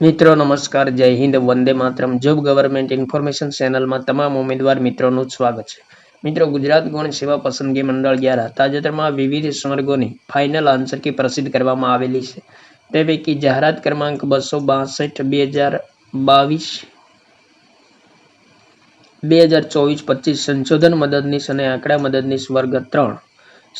મિત્રો, નમસ્કાર, જય હિન્દ, વંદે માતરમ. જોબ ગવર્મેન્ટ ઇન્ફોર્મેશન ચેનલમાં તમામ ઉમેદવાર મિત્રોનું સ્વાગત છે. મિત્રો, ગુજરાત ગૌણ સેવા પસંદગી મંડળ દ્વારા તાજેતરમાં વિવિધ સ્વર્ગોની ફાઇનલ આન્સર કી પ્રસિદ્ધ કરવામાં આવેલી છે. તે પૈકી જાહેરાત ક્રમાંક બસો બાસઠ, બે હજાર બાવીસ, બે હજાર ચોવીસ, પચીસ સંશોધન મદદનીશ અને આંકડા મદદનીશ વર્ગ ત્રણ.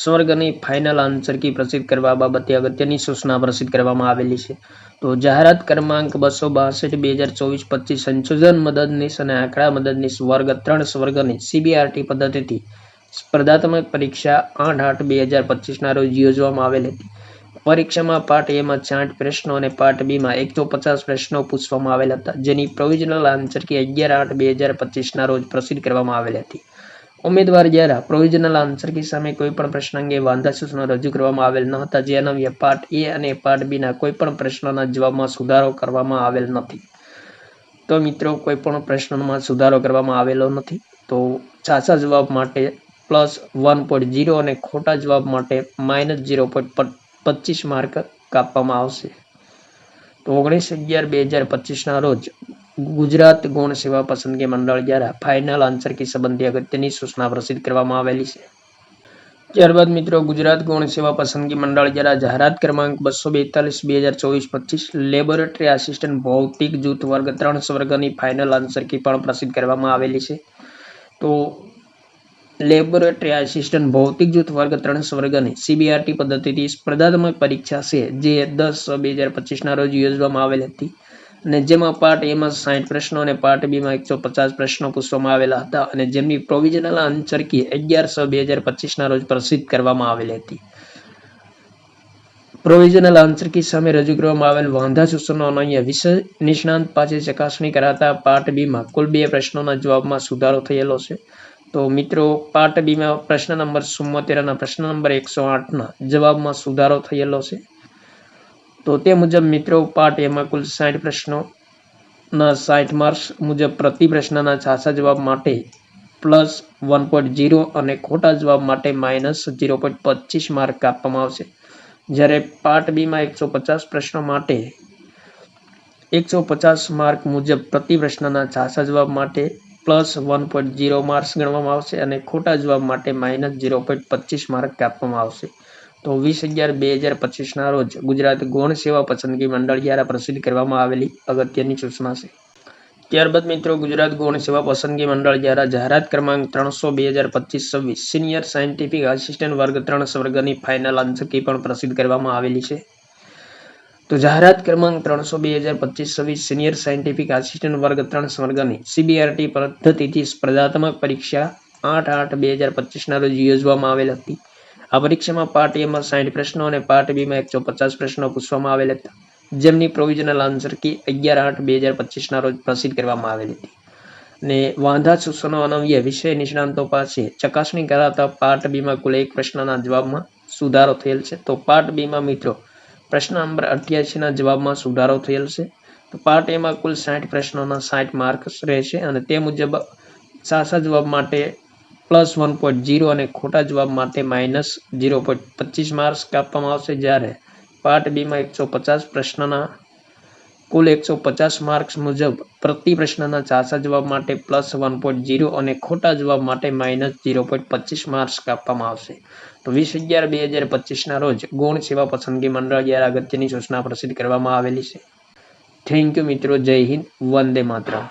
સ્વર્ગની ફાઇનલ આન્સર કી પ્રસિદ્ધ કરવા બાબતે અગત્યની સૂચના પ્રસિદ્ધ કરવામાં આવેલી છે. તો જાહેરાત ક્રમાંક બસો બાસઠ, બે હજાર ચોવીસ, પચીસ, સંશોધન મદદનીશ અને આંકડા મદદનીશ વર્ગ ત્રણ સ્વર્ગની સીબીઆરટી પદ્ધતિથી સ્પર્ધાત્મક પરીક્ષા આઠ આઠ, બે હજાર પચીસના રોજ યોજવામાં આવેલ હતી. પરીક્ષામાં પાર્ટ એમાં સાઠ પ્રશ્નો અને પાર્ટ બીમાં એકસો પચાસ પ્રશ્નો પૂછવામાં આવેલ હતા, જેની પ્રોવિઝનલ આન્સર કી અગિયાર આઠ, બે હજાર પચીસના રોજ પ્રસિદ્ધ કરવામાં આવેલ હતી. ઉમેદવાર દ્વારા પ્રોવિઝનલ આન્સર કી સામે કોઈ પણ પ્રશ્ન અંગે વાંધા સૂચનો રજૂ કરવામાં આવેલ ન હતા જે અન્વયે પાર્ટ એ અને પાર્ટ બીના કોઈ પણ પ્રશ્નના જવાબમાં સુધારો કરવામાં આવેલ નથી. તો મિત્રો, કોઈ પણ પ્રશ્નમાં સુધારો કરવામાં આવેલો નથી. તો સાચા જવાબ માટે પ્લસ વન પોઈન્ટ જીરો અને ખોટા જવાબ માટે માઇનસ જીરો પોઈન્ટ પચીસ માર્ક કાપવામાં આવશે. તો ઓગણીસ અગિયાર બે હજાર પચીસના રોજ ગુજરાત ગૌણ સેવા પસંદગી મંડળ દ્વારા ફાઇનલ આન્સર કી સંબંધી અગત્યની સૂચના પ્રસિદ્ધ કરવામાં આવેલી છે. ત્યારબાદ મિત્રો, ગુજરાત ગૌણ સેવા પસંદગી મંડળ દ્વારા જાહેરાત ક્રમાંક બસો બેતાલીસ, બે હજાર ચોવીસ, પચીસ લેબોરેટરી આસિસ્ટન્ટ ભૌતિક જૂથ વર્ગ ત્રણ સ્વર્ગની ફાઇનલ આન્સર કી પણ પ્રસિદ્ધ કરવામાં આવેલી છે. તો લેબોરેટરી આસિસ્ટન્ટ ભૌતિક જૂથ વર્ગ ત્રણ સ્વર્ગની સીબીઆરટી પદ્ધતિથી સ્પર્ધાત્મક પરીક્ષા છે, જે દસ બે હજાર પચીસના રોજ યોજવામાં આવેલ હતી. અને જેમાં પાર્ટ એમાં સાઠ પ્રશ્નો અને પાર્ટ બીમાં એકસો પચાસ પ્રશ્નો પૂછવામાં આવેલા હતા અને જેમની પ્રોવિઝનલ અંચરકી અગિયારસો બે હજાર પચીસના રોજ પ્રસિદ્ધ કરવામાં આવેલી હતી. પ્રોવિઝનલ આન્સર સામે રજૂ કરવામાં આવેલ વાંધા સૂચનો અહીંયા વિષય નિષ્ણાંત પાસે ચકાસણી કરાતા પાર્ટ બીમાં કુલ બે પ્રશ્નોના જવાબમાં સુધારો થયેલો છે. તો મિત્રો પાર્ટ બીમાં પ્રશ્ન નંબર ચુમ્મોતેર અને પ્રશ્ન નંબર એકસો આઠના જવાબમાં સુધારો થયેલો છે. તો તે મુજબ મિત્રો પાઠ એમાં કુલ સાઠ પ્રશ્નોના સાઠ માર્ક્સ મુજબ પ્રતિ પ્રશ્નના સાચા જવાબ માટે પ્લસ વન પોઈન્ટ જીરો અને ખોટા જવાબ માટે માઇનસ ઝીરો પોઈન્ટ પચીસ માર્ક આપવામાં આવશે. જ્યારે પાર્ટ બીમાં એકસો પચાસ પ્રશ્નો માટે એકસો પચાસ માર્ક મુજબ પ્રતિ પ્રશ્નના સાચા જવાબ માટે plus one point zero marks ગણવામાં આવશે અને ખોટા જવાબ માટે માઇનસ ઝીરો પોઈન્ટ પચીસ માર્ક આપવામાં આવશે. તો વીસ અગિયાર બે હજાર પચીસના રોજ ગુજરાત ગૌણ સેવા પસંદગી મંડળ દ્વારા પ્રસિદ્ધ કરવામાં આવેલી અગત્યની સૂચના છે. ત્યારબાદ મિત્રો ગુજરાત ગૌણ સેવા પસંદગી મંડળ દ્વારા જાહેરાત ક્રમાંક ત્રણસો બે હજાર પચીસ છવ્વીસ સિનિયર સાયન્ટિફિક આસિસ્ટન્ટ વર્ગ ત્રણ સ્વર્ગની ફાઇનલ અંશકી પણ પ્રસિદ્ધ કરવામાં આવેલી છે. તો જાહેરાત ક્રમાંક ત્રણસો બે હજાર પચીસ છવ્વીસ સિનિયર સાયન્ટિફિક આસિસ્ટન્ટ વર્ગ ત્રણ સ્વર્ગની સીબીઆરટી પદ્ધતિથી સ્પર્ધાત્મક પરીક્ષા આઠ આઠ બે હજાર પચીસના રોજ યોજવામાં આવેલ હતી. આ પરીક્ષામાં પાર્ટ એમાં સાઠ પ્રશ્નો અને પાર્ટ બીમાં એકસો પચાસ પ્રશ્નો પૂછવામાં આવેલા હતા. જેમની પ્રોવિઝનલ આન્સર કી અગિયાર આઠ બે હજાર પચીસના રોજ પ્રસિદ્ધ કરવામાં આવેલી હતી. અને વાંધા સૂચનો અનવ્ય વિષય નિષ્ણાંતો પાસે ચકાસણી કરાતા પાર્ટ બીમાં કુલ એક પ્રશ્નના જવાબમાં સુધારો થયેલ છે. તો પાર્ટ બીમાં મિત્રો, પ્રશ્ન નંબર અઠ્યાસીના જવાબમાં સુધારો થયેલ છે. તો પાર્ટ એમાં કુલ સાઠ પ્રશ્નોના સાઠ માર્ક્સ રહેશે અને તે મુજબ સાચા જવાબ માટે પ્લસ વન પોઈન્ટ જીરો અને ખોટા જવાબ માટે માઇનસ જીરો પોઈન્ટ પચીસ માર્ક્સ કાપવામાં આવશે જ્યારે પાર્ટ બીમાં એકસો પચાસ પ્રશ્નના કુલ એકસો પચાસ માર્ક્સ મુજબ પ્રતિ પ્રશ્નના ચાસા જવાબ માટે પ્લસ વન પોઈન્ટ જીરો અને ખોટા જવાબ માટે માઇનસ જીરો પોઈન્ટ પચીસ માર્ક્સ કાપવામાં આવશે. તો વીસ અગિયાર બે હજાર પચીસના રોજ ગૌણ સેવા પસંદગી મંડળ દ્વારા અગત્યની સૂચના પ્રસિદ્ધ કરવામાં આવેલી છે. થેન્ક યુ મિત્રો. જય હિન્દ. વંદે માતરમ.